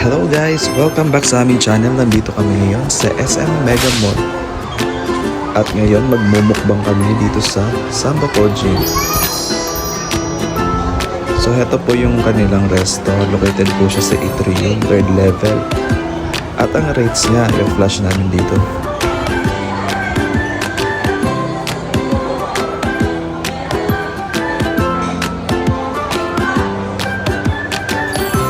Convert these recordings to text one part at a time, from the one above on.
Hello guys! Welcome back sa aming channel. Nandito kami ngayon sa SM Mega Mall. At ngayon magmumukbang kami dito sa Samba Gym. So heto po yung kanilang resto. Located po siya sa Atrium, third level. At ang rates niya, i-flash namin dito.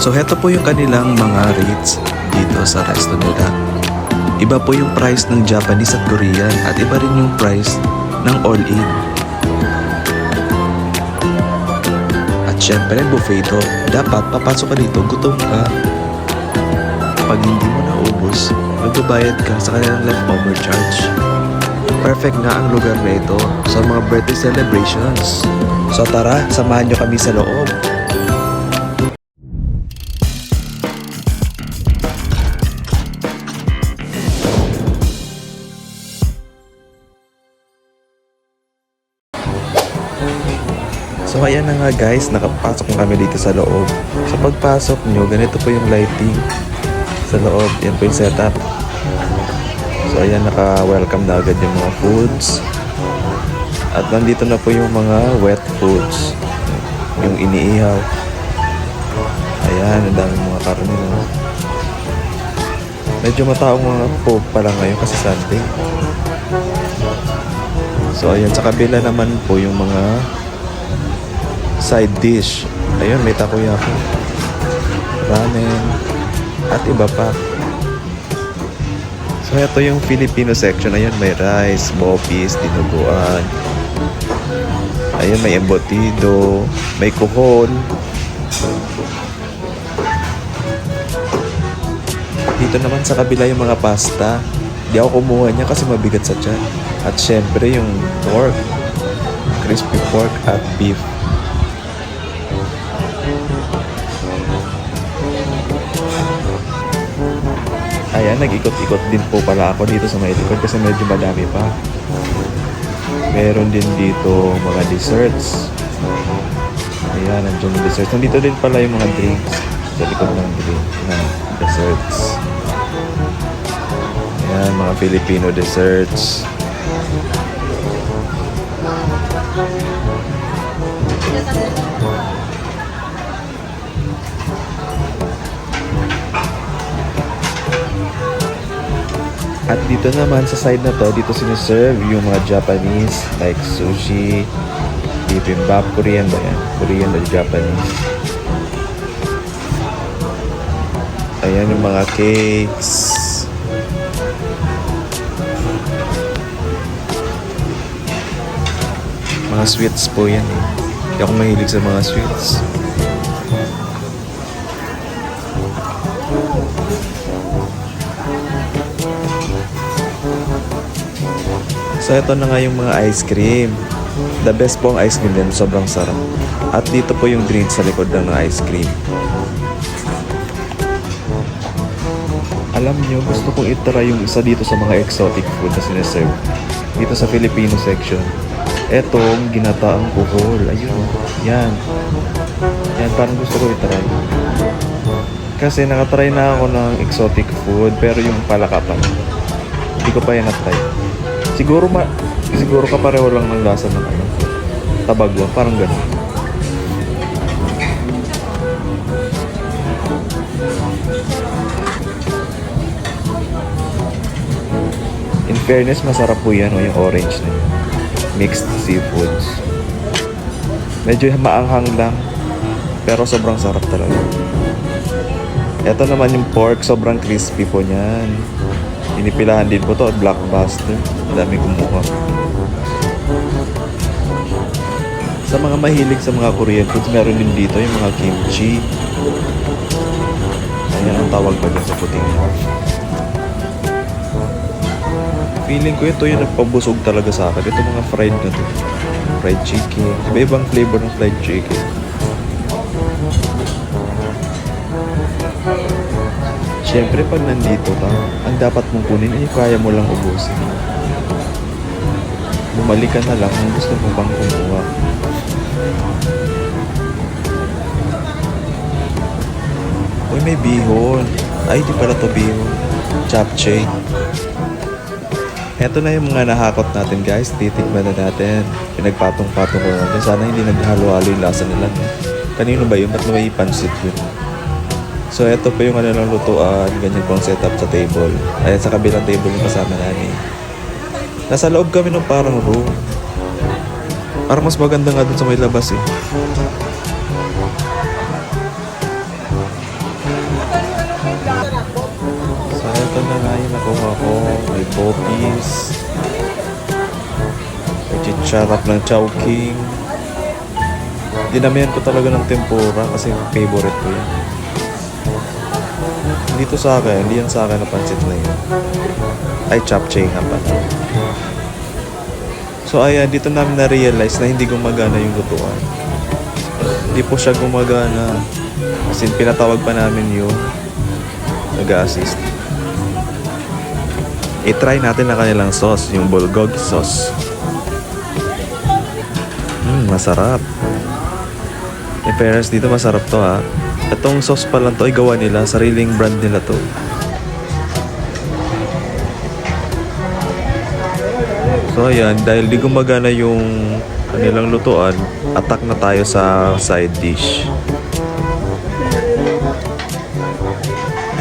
So heto po yung kanilang mga rates dito sa resto nila. Iba po yung price ng Japanese at Korean at iba rin yung price ng all-in. At syempre buffet ito. Dapat papasok ka dito, gutom ka. Pag hindi mo naubos, magbabayad ka sa kanilang leftover charge. Perfect nga ang lugar na ito sa mga birthday celebrations. So tara, samahan nyo kami sa loob. So ayan na nga guys, nakapasok na kami dito sa loob. Sa pagpasok nyo, ganito po yung lighting sa loob. Yan po yung setup. So ayan, naka-welcome na agad yung mga foods. At nandito na po yung mga wet foods. Yung iniihaw. Ayan, ang daming mga karne na. Medyo mataong mga po pala ngayon kasi Sunday. So ayan, sa kabila naman po yung mga side dish. Ayun, may takoyaki. Ramen. At iba pa. So, ito yung Filipino section. Ayun, may rice, bopis, dinuguan. Ayun, may embutido. May kuhon. Dito naman sa kabila yung mga pasta. Di ako kumuha niya kasi mabigat sa tiyan. At syempre yung pork. Crispy pork at beef. Ayan, nag-ikot-ikot din po pala ako dito sa may kasi medyo madami pa. Meron din dito mga desserts. Ayan, nandiyan yung desserts. Nandito din pala yung mga drinks sa likod ng drink na desserts. Ayan, mga Filipino desserts. At dito naman sa side na to, dito siniserve yung mga Japanese like sushi, bibimbap, Korean ba yan? Korean or Japanese. Ayan yung mga cakes. Mga sweets po yan eh. Hindi ako mahilig sa mga sweets. So ito na nga yung mga ice cream. The best po ang ice cream din, sobrang sarap. At dito po yung drink sa likod ng ice cream. Alam nyo, gusto kong itry yung isa dito sa mga exotic food na sineserve. Dito sa Filipino section. Etong ginataang buhol. Ayun, yan. Yan, parang gusto ko itry. Kasi nakatry na ako ng exotic food, pero yung palakatan, hindi ko pa yan natry. Siguro ma siguro kapareho lang ng lasa ng ano. Tabagwa, parang ganun. In fairness, masarap po yan, o yung orange na yun. Mixed seafoods. Medyo maanghang lang, pero sobrang sarap talaga. Ito naman yung pork, sobrang crispy po niyan. Inipilahan din po to, blockbuster. Dami kumuha. Sa mga mahilig sa mga Korean foods, meron din dito yung mga kimchi. Ayan ang tawag ba dyan sa puting yan. Feeling ko ito yung nagpabusog talaga sa akin. Ito mga fried na to. Fried chicken. Iba-ibang flavor ng fried chicken. Siyempre, pag nandito ka, ang dapat mong kunin ay kaya mo lang ubusin. Bumalik ka na lang kung gusto mo bang kumuha. Uy, may bihon. Ay, di pala to bihon. Japchae. Eto na yung mga nahakot natin guys. Titikman na natin. Pinagpatong-patong ko. Sana hindi naghalo-halo yung lasa nila. No? Kanino ba yun? Ba't may pansit yun? So eto pa yung ano lutuan. Ganyan pong setup sa table. Ayan sa kabilang table yung kasama namin. Nasa loob kami ng parang room. Parang mas maganda nga dun sa may labas eh. So ito na nga yung nakuha ko. May popis. May chicharap ng chowking. Dinamihan ko talaga ng tempura kasi favorite ko yan. Dito sa akin, hindi yan sa akin na pansit na yun. Ay, chapchae nga pala. So ayan, dito namin na-realize na hindi gumagana yung lutuan. Hindi po siya gumagana. As in, pinatawag pa namin yung nag-assist. I-try natin na kanilang sauce, yung bulgogi sauce. Hmm, masarap. In fairness, dito masarap to ha. Itong sauce pa lang to ay gawa nila, sariling brand nila to. So ayan, dahil di gumagana yung kanilang lutuan, attack na tayo sa side dish.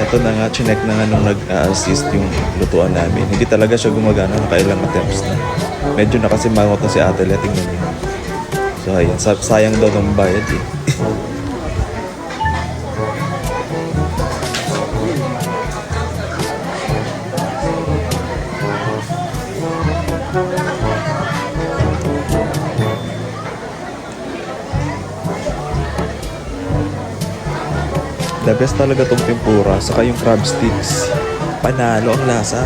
Ito na nga, chinek na nga nung nag-assist yung lutuan namin. Hindi talaga siya gumagana, nakailang attempts na. Medyo nakasimangot na si ate, letting na niya. So ayan, sa- sayang daw ng bayad eh. The best talaga tong tempura, saka yung crab sticks. Panalo ang lasa.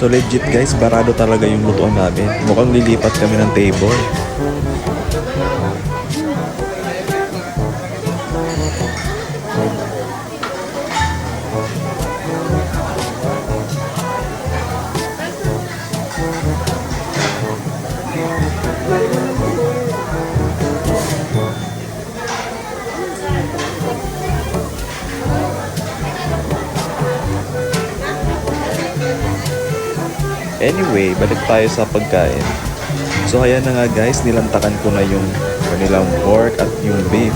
So legit guys, barado talaga yung lutuan namin. Mukhang lilipat kami ng table. Anyway, balik tayo sa pagkain. So ayan na nga guys, nilantakan ko na yung kanilang pork at yung beef.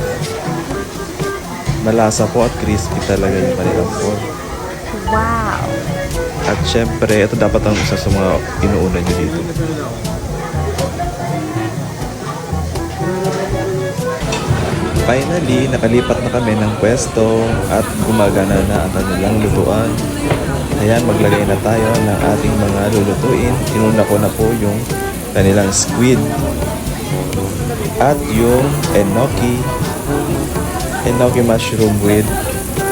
Malasa po at crispy talaga yung kanilang pork. Wow. At syempre, ito dapat ang isa sa mga inuuna nyo dito. Finally, nakalipat na kami ng pwesto at gumagana na ang kanilang lutuan. Ayan, maglagay na tayo ng ating mga lulutuin. Inuna ko na po yung kanilang squid at yung enoki enoki mushroom with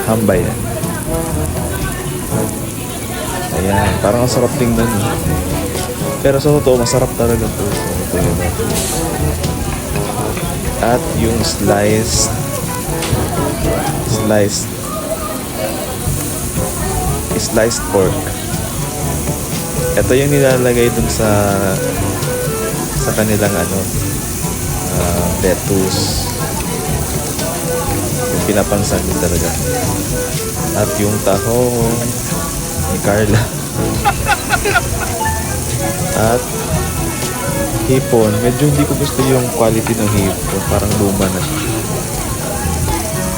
hambayan. Ayan, parang ang sarap tingnan. eh. Pero sa totoo, masarap talaga to. Ito yun. At yung sliced sliced sliced pork. Ito yung nilalagay dun sa sa kanilang ano ah, lettuce. Yung pinapansan din talaga. At yung tahong ni Carla. At hipon. Medyo hindi ko gusto yung quality ng hipon. Parang luma na siya.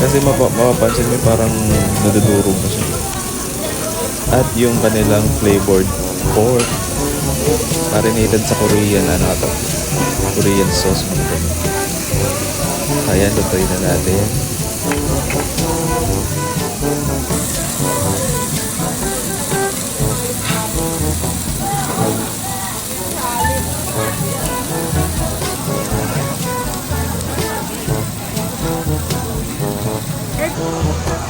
Kasi mapa mapapansin mo parang nadudurog na siya. At yung kanilang flavored pork. Marinated sa Korean, ano ito? Korean sauce. Ayan, lutuin na natin.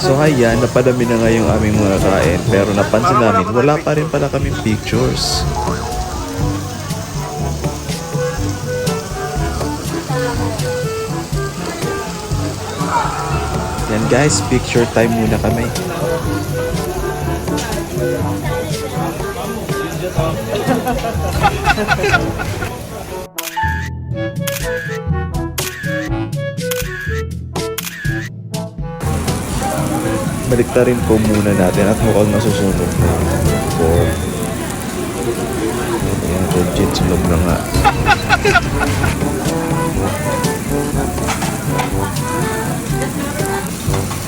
So ayan, napadami na nga yung aming mga kain pero napansin namin wala pa rin pala kaming pictures. Yan guys, picture time muna kami. Baliktarin po muna natin at mukhang nasusunog na board. Ayan, legit sunog na nga.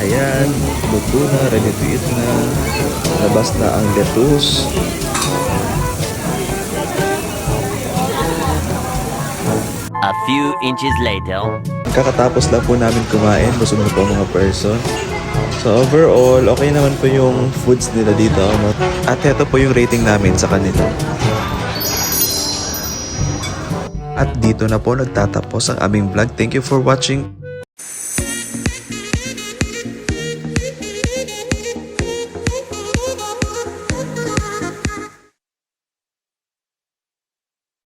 Ayan, luto na, ready to eat na. Labas na ang lettuce. A few inches later. Kakatapos lang po namin kumain, busog na po mga person. So overall, okay naman po yung foods nila dito. At ito po yung rating namin sa kanila. At dito na po nagtatapos ang aming vlog. Thank you for watching.